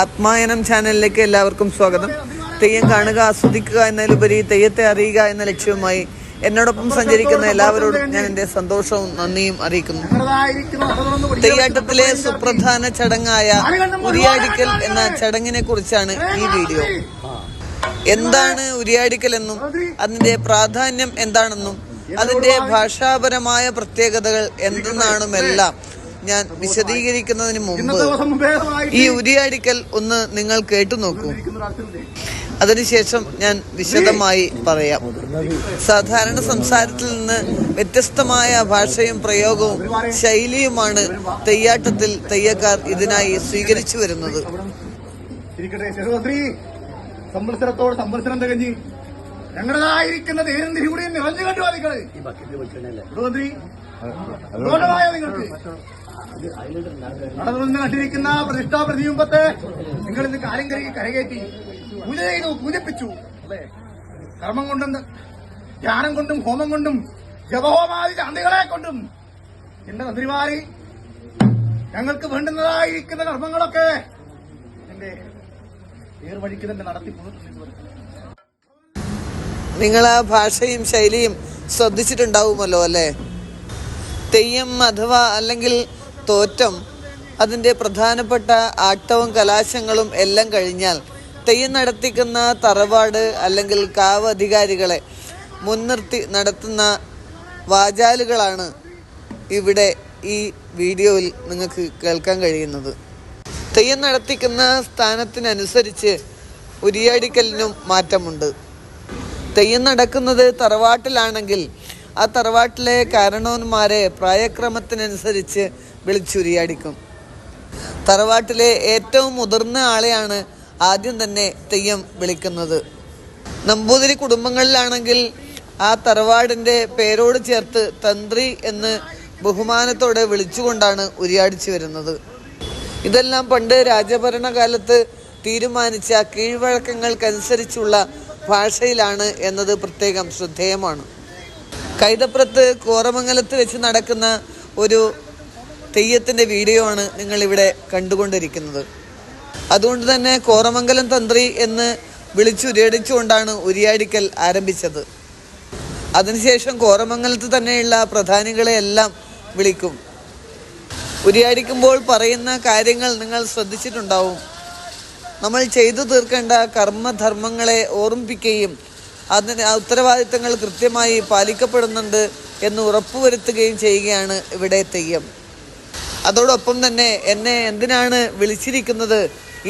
ആത്മായനം ചാനലിലേക്ക് എല്ലാവർക്കും സ്വാഗതം. തെയ്യം കാണുക ആസ്വദിക്കുക എന്നതിലുപരി തെയ്യത്തെ അറിയുക എന്ന ലക്ഷ്യവുമായി എന്നോടൊപ്പം സഞ്ചരിക്കുന്ന എല്ലാവരോടും ഞാൻ എന്റെ സന്തോഷവും നന്ദിയും അറിയിക്കുന്നു. തെയ്യാട്ടത്തിലെ സുപ്രധാന ചടങ്ങായ ഉരിയാടിക്കൽ എന്ന ചടങ്ങിനെ കുറിച്ചാണ് ഈ വീഡിയോ. എന്താണ് ഉരിയാടിക്കൽ എന്നും അതിന്റെ പ്രാധാന്യം എന്താണെന്നും അതിന്റെ ഭാഷാപരമായ പ്രത്യേകതകൾ എന്തെന്നാണുമെല്ലാം ഞാൻ വിശദീകരിക്കുന്നതിന് മുമ്പ് ഈ ഉരിയാടിക്കൽ ഒന്ന് നിങ്ങൾ കേട്ടു നോക്കൂ അതിനുശേഷം ഞാൻ വിശദമായി പറയാം. സാധാരണ സംസാരത്തിൽ നിന്ന് വ്യത്യസ്തമായ ഭാഷയും പ്രയോഗവും ശൈലിയുമാണ് തെയ്യാട്ടത്തിൽ തെയ്യക്കാർ ഇതിനായി സ്വീകരിച്ചു വരുന്നത്. സംവത്സരത്തോട് സംവത്സരം തികഞ്ഞ് ഞങ്ങളുടേതായിരിക്കുന്ന ദേനന്തിരികൂടെ നിറഞ്ഞു കണ്ടു നിങ്ങൾക്ക്? നടന്നു കണ്ടിരിക്കുന്ന പ്രതിഷ്ഠാ പ്രതിബിംബത്തെ നിങ്ങൾ ഇന്ന് കാര്യം കരകി കരകയറ്റി. പൂജ ചെയ്തു പൂജിപ്പിച്ചു. അല്ലേ? കർമ്മം കൊണ്ടും ധ്യാനം കൊണ്ടും ഹോമം കൊണ്ടും ജപഹോമാതി ചാന്തികളെ കൊണ്ടും എന്റെ മന്ത്രിമാരി ഞങ്ങൾക്ക് വേണ്ടുന്നതായിരിക്കുന്ന കർമ്മങ്ങളൊക്കെ എന്റെ ഏർവഴിക്ക് തന്നെ നിങ്ങൾ ആ ഭാഷയും ശൈലിയും ശ്രദ്ധിച്ചിട്ടുണ്ടാവുമല്ലോ അല്ലേ? തെയ്യം അഥവാ അല്ലെങ്കിൽ തോറ്റം. അതിന്റെ പ്രധാനപ്പെട്ട ആട്ടവും കലാശങ്ങളും എല്ലാം കഴിഞ്ഞാൽ തെയ്യം നടത്തിക്കുന്ന തറവാട് അല്ലെങ്കിൽ കാവ് അധികാരികളെ മുൻനിർത്തി നടത്തുന്ന വാചാലുകളാണ് ഇവിടെ ഈ വീഡിയോയിൽ നിങ്ങൾക്ക് കേൾക്കാൻ കഴിയുന്നത്. തെയ്യം നടത്തിക്കുന്ന സ്ഥാനത്തിനനുസരിച്ച് ഉരിയാടിക്കലിനും മാറ്റമുണ്ട്. തെയ്യം നടക്കുന്നത് തറവാട്ടിലാണെങ്കിൽ ആ തറവാട്ടിലെ കാരണവന്മാരെ പ്രായക്രമത്തിനനുസരിച്ച് വിളിച്ചുരിയാടിക്കും തറവാട്ടിലെ ഏറ്റവും മുതിർന്ന ആളെയാണ് ആദ്യം തന്നെ തെയ്യം വിളിക്കുന്നത്. നമ്പൂതിരി കുടുംബങ്ങളിലാണെങ്കിൽ ആ തറവാടിന്റെ പേരോട് ചേർത്ത് തന്ത്രി എന്ന് ബഹുമാനത്തോടെ വിളിച്ചുകൊണ്ടാണ് ഉരിയാടിച്ചു വരുന്നത്. ഇതെല്ലാം പണ്ട് രാജഭരണകാലത്ത് തീരുമാനിച്ച കീഴ്വഴക്കങ്ങൾക്കനുസരിച്ചുള്ള ഭാഷയിലാണ് എന്നത് പ്രത്യേകം ശ്രദ്ധേയമാണ്. കൈതപ്പുറത്ത് കോറമംഗലത്ത് വെച്ച് നടക്കുന്ന ഒരു തെയ്യത്തിന്റെ വീഡിയോ ആണ് നിങ്ങളിവിടെ കണ്ടുകൊണ്ടിരിക്കുന്നത്. അതുകൊണ്ട് തന്നെ കോറമംഗലം തന്ത്രി എന്ന് വിളിച്ചുരടിച്ചുകൊണ്ടാണ് ഉരിയാടിക്കൽ ആരംഭിച്ചത്. അതിനുശേഷം കോറമംഗലത്ത് തന്നെയുള്ള പ്രധാനികളെ എല്ലാം വിളിക്കും. ഉരിയാടിക്കുമ്പോൾ പറയുന്ന കാര്യങ്ങൾ നിങ്ങൾ ശ്രദ്ധിച്ചിട്ടുണ്ടാവും. നമ്മൾ ചെയ്തു തീർക്കേണ്ട കർമ്മധർമ്മങ്ങളെ ഓർമ്മിപ്പിക്കുകയും അതിന് ഉത്തരവാദിത്തങ്ങൾ കൃത്യമായി പാലിക്കപ്പെടുന്നുണ്ട് എന്ന് ഉറപ്പുവരുത്തുകയും ചെയ്യുകയാണ് ഇവിടെ തെയ്യം. അതോടൊപ്പം തന്നെ എന്നെ എന്തിനാണ് വിളിച്ചിരിക്കുന്നത്?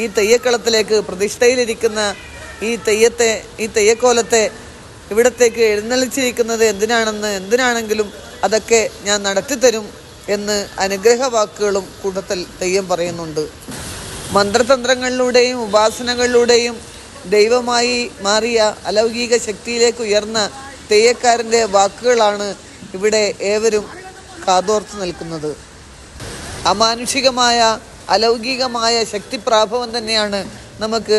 ഈ തെയ്യക്കളത്തിലേക്ക് പ്രതിഷ്ഠയിലിരിക്കുന്ന ഈ തെയ്യത്തെ ഈ തെയ്യക്കോലത്തെ ഇവിടത്തേക്ക് എഴുന്നള്ളിച്ചിരിക്കുന്നത് എന്തിനാണെന്ന് എന്തിനാണെങ്കിലും അതൊക്കെ ഞാൻ നടത്തിത്തരും എന്ന് അനുഗ്രഹ വാക്കുകളും കൂട്ടത്തിൽ തെയ്യം പറയുന്നുണ്ട്. മന്ത്രതന്ത്രങ്ങളിലൂടെയും ഉപാസനകളിലൂടെയും ദൈവമായി മാറിയ അലൗകിക ശക്തിയിലേക്ക് ഉയർന്ന തെയ്യക്കാരന്റെ വാക്കുകളാണ് ഇവിടെ ഏവരും കാതോർത്ത് നിൽക്കുന്നത്. അമാനുഷികമായ അലൗകികമായ ശക്തിപ്രാഭവം തന്നെയാണ് നമുക്ക്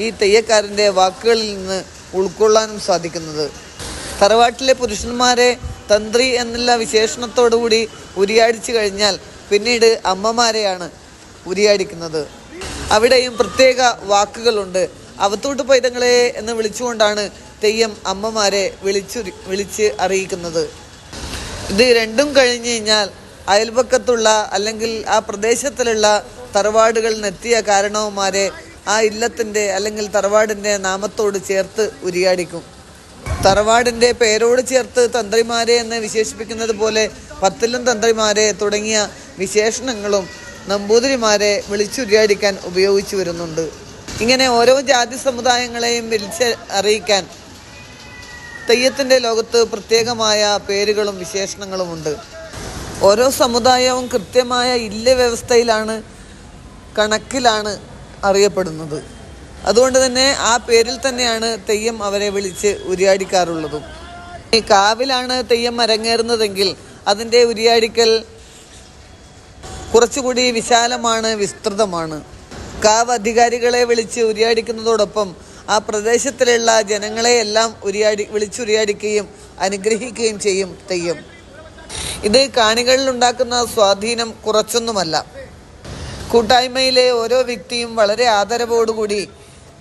ഈ തെയ്യക്കാരന്റെ വാക്കുകളിൽ നിന്ന് ഉൾക്കൊള്ളാനും സാധിക്കുന്നത്. തറവാട്ടിലെ പുരുഷന്മാരെ തന്ത്രി എന്നുള്ള വിശേഷണത്തോടുകൂടി ഉരിയാടിച്ചു കഴിഞ്ഞാൽ പിന്നീട് അമ്മമാരെയാണ് ഉരിയാടിക്കുന്നത്. അവിടെയും പ്രത്യേക വാക്കുകളുണ്ട്. അവത്തോട്ട് പൈതങ്ങളെ എന്ന് വിളിച്ചുകൊണ്ടാണ് തെയ്യം അമ്മമാരെ വിളിച്ചു വിളിച്ച് അറിയിക്കുന്നത്. ഇത് രണ്ടും കഴിഞ്ഞു കഴിഞ്ഞാൽ അയൽപക്കത്തുള്ള അല്ലെങ്കിൽ ആ പ്രദേശത്തിലുള്ള തറവാടുകളിൽ നിന്നെത്തിയ കാരണവന്മാരെ ആ ഇല്ലത്തിന്റെ അല്ലെങ്കിൽ തറവാടിന്റെ നാമത്തോട് ചേർത്ത് ഉരിയാടിക്കും. തറവാടിന്റെ പേരോട് ചേർത്ത് തന്ത്രിമാരെ എന്ന് വിശേഷിപ്പിക്കുന്നത് പോലെ പത്തിലും തന്ത്രിമാരെ തുടങ്ങിയ വിശേഷണങ്ങളും നമ്പൂതിരിമാരെ വിളിച്ചുരിയാടിക്കാൻ ഉപയോഗിച്ചു വരുന്നുണ്ട്. ഇങ്ങനെ ഓരോ ജാതി സമുദായങ്ങളെയും വിളിച്ച് അറിയിക്കാൻ തെയ്യത്തിന്റെ ലോകത്ത് പ്രത്യേകമായ പേരുകളും വിശേഷണങ്ങളുമുണ്ട്. ഓരോ സമുദായവും കൃത്യമായ ഇല്ല വ്യവസ്ഥയിലാണ് കണക്കിലാണ് അറിയപ്പെടുന്നത്. അതുകൊണ്ട് തന്നെ ആ പേരിൽ തന്നെയാണ് തെയ്യം അവരെ വിളിച്ച് ഉരിയാടിക്കാറുള്ളതും. ഈ കാവിലാണ് തെയ്യം അരങ്ങേറുന്നതെങ്കിൽ അതിന്റെ ഉരിയാടിക്കൽ കുറച്ചുകൂടി വിശാലമാണ് വിസ്തൃതമാണ്. കാവ് അധികാരികളെ വിളിച്ച് ഉരിയാടിക്കുന്നതോടൊപ്പം ആ പ്രദേശത്തിലുള്ള ജനങ്ങളെയെല്ലാം ഉരിയാടി വിളിച്ചുരിയാടിക്കുകയും അനുഗ്രഹിക്കുകയും ചെയ്യും തെയ്യം. ഇത് കാണികളിൽ ഉണ്ടാക്കുന്ന സ്വാധീനം കുറച്ചൊന്നുമല്ല. കൂട്ടായ്മയിലെ ഓരോ വ്യക്തിയും വളരെ ആദരവോടുകൂടി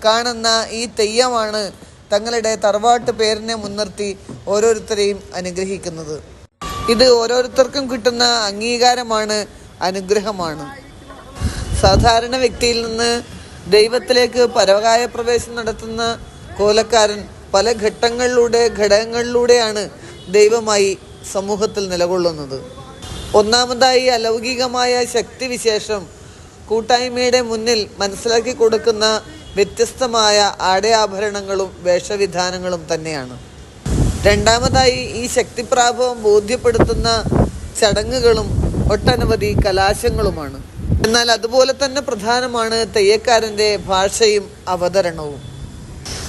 കാണുന്ന ഈ തെയ്യമാണ് തങ്ങളുടെ തറവാട്ട് പേരിനെ മുൻനിർത്തി ഓരോരുത്തരെയും അനുഗ്രഹിക്കുന്നത്. ഇത് ഓരോരുത്തർക്കും കിട്ടുന്ന അംഗീകാരമാണ് അനുഗ്രഹമാണ്. സാധാരണ വ്യക്തിയിൽ നിന്ന് ദൈവത്തിലേക്ക് പരകായ പ്രവേശം നടത്തുന്ന കോലക്കാരൻ പല ഘട്ടങ്ങളിലൂടെ ഘടകങ്ങളിലൂടെയാണ് ദൈവമായി സമൂഹത്തിൽ നിലകൊള്ളുന്നത്. ഒന്നാമതായി അലൗകികമായ ശക്തിവിശേഷം കൂട്ടായ്മയുടെ മുന്നിൽ മനസ്സിലാക്കി കൊടുക്കുന്ന വ്യത്യസ്തമായ ആടയാഭരണങ്ങളും വേഷവിധാനങ്ങളും തന്നെയാണ്. രണ്ടാമതായി ഈ ശക്തിപ്രാഭവം ബോധ്യപ്പെടുത്തുന്ന ചടങ്ങുകളും ഒട്ടനവധി കലാശങ്ങളുമാണ്. എന്നാൽ അതുപോലെ തന്നെ പ്രധാനമാണ് തെയ്യക്കാരന്റെ ഭാഷയും അവതരണവും.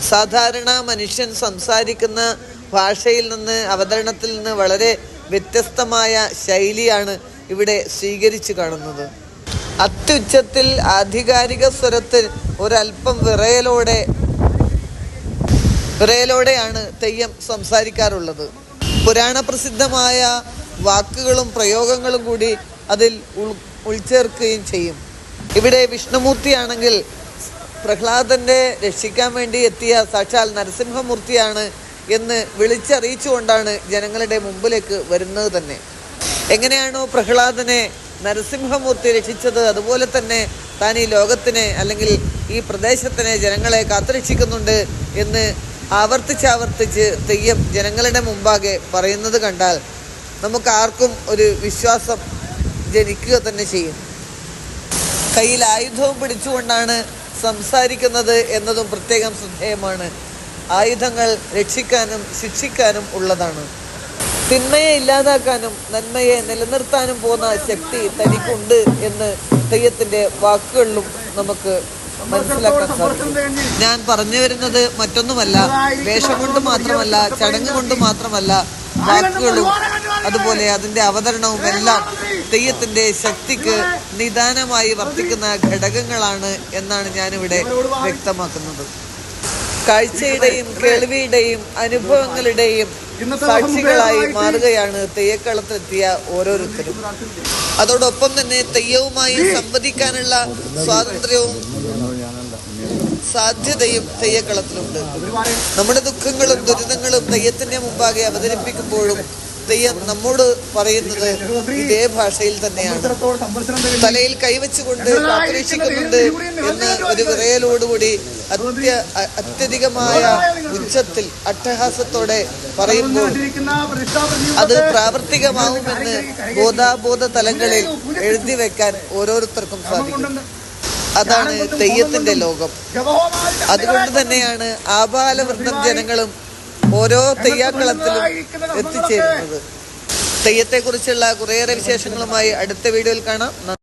സാധാരണ മനുഷ്യൻ സംസാരിക്കുന്ന ഭാഷയിൽ നിന്ന് അവതരണത്തിൽ നിന്ന് വളരെ വ്യത്യസ്തമായ ശൈലിയാണ് ഇവിടെ സ്വീകരിച്ചു കാണുന്നത്. അത്യുച്ചത്തിൽ ആധികാരിക സ്വരത്തിൽ ഒരല്പം വിറയലോടെ വിറയലോടെയാണ് തെയ്യം സംസാരിക്കാറുള്ളത്. പുരാണ പ്രസിദ്ധമായ വാക്കുകളും പ്രയോഗങ്ങളും കൂടി അതിൽ ഉൾ ഉൾച്ചേർക്കുകയും ചെയ്യും. ഇവിടെ വിഷ്ണുമൂർത്തിയാണെങ്കിൽ പ്രഹ്ലാദന്റെ രക്ഷിക്കാൻ വേണ്ടി എത്തിയ സാക്ഷാൽ നരസിംഹമൂർത്തിയാണ് എന്ന് വിളിച്ചറിയിച്ചുകൊണ്ടാണ് ജനങ്ങളുടെ മുമ്പിലേക്ക് വരുന്നത് തന്നെ. എങ്ങനെയാണോ പ്രഹ്ലാദനെ നരസിംഹമൂർത്തി രക്ഷിച്ചത് അതുപോലെ തന്നെ താൻ ഈ ലോകത്തിനെ അല്ലെങ്കിൽ ഈ പ്രദേശത്തിനെ ജനങ്ങളെ കാത്തുരക്ഷിക്കുന്നുണ്ട് എന്ന് ആവർത്തിച്ചാവർത്തിച്ച് തെയ്യം ജനങ്ങളുടെ മുമ്പാകെ പറയുന്നത് കണ്ടാൽ നമുക്ക് ആർക്കും ഒരു വിശ്വാസം ജനിക്കുക തന്നെ ചെയ്യും. കയ്യിൽ ആയുധവും പിടിച്ചുകൊണ്ടാണ് സംസാരിക്കുന്നത് എന്നതും പ്രത്യേകം ശ്രദ്ധേയമാണ്. ആയുധങ്ങൾ രക്ഷിക്കാനും ശിക്ഷിക്കാനും ഉള്ളതാണ്. തിന്മയെ ഇല്ലാതാക്കാനും നന്മയെ നിലനിർത്താനും പോകുന്ന ശക്തി തനിക്കുണ്ട് എന്ന് തെയ്യത്തിന്റെ വാക്കുകളിലും നമുക്ക് മനസ്സിലാക്കാൻ സാധിക്കും. ഞാൻ പറഞ്ഞു വരുന്നത് മറ്റൊന്നുമല്ല വേഷം കൊണ്ട് മാത്രമല്ല ചടങ്ങ് കൊണ്ട് മാത്രമല്ല വാക്കുകളും അതുപോലെ അതിന്റെ അവതരണവും എല്ലാം തെയ്യത്തിന്റെ ശക്തിക്ക് നിദാനമായി വർത്തിക്കുന്ന ഘടകങ്ങളാണ് എന്നാണ് ഞാനിവിടെ വ്യക്തമാക്കുന്നത്. കാഴ്ചയുടെയും കേൾവിയുടെയും അനുഭവങ്ങളുടെയും സാക്ഷികളായി മാറുകയാണ് തെയ്യക്കളത്തിലെത്തിയ ഓരോരുത്തരും. അതോടൊപ്പം തന്നെ തെയ്യവുമായി സംവദിക്കാനുള്ള സ്വാതന്ത്ര്യവും സാധ്യതയും തെയ്യക്കളത്തിലുണ്ട്. നമ്മുടെ ദുഃഖങ്ങളും ദുരിതങ്ങളും തെയ്യത്തിന്റെ മുമ്പാകെ അവതരിപ്പിക്കുമ്പോഴും തെയ്യം നമ്മോട് പറയുന്നത് ഇതേ ഭാഷയിൽ തന്നെയാണ്. തലയിൽ കൈവച്ചുകൊണ്ട് കാത്തുരക്ഷിക്കുന്നുണ്ട് എന്ന് ഒരു വിറയലോടുകൂടി അത്യ അത്യധികമായ ഉച്ചത്തിൽ അട്ടഹാസത്തോടെ പറയുമ്പോൾ അത് പ്രാവർത്തികമാവുമെന്ന് ബോധാബോധ തലങ്ങളിൽ എഴുതി വെക്കാൻ ഓരോരുത്തർക്കും സാധിക്കും. അതാണ് തെയ്യത്തിന്റെ ലോകം. അതുകൊണ്ട് തന്നെയാണ് ആബാലവൃന്ദം ജനങ്ങളും ഓരോ തെയ്യാക്കളത്തിലും എത്തിച്ചേരുന്നത്. തെയ്യത്തെക്കുറിച്ചുള്ള കുറേയേറെ വിശേഷങ്ങളുമായി അടുത്ത വീഡിയോയിൽ കാണാം.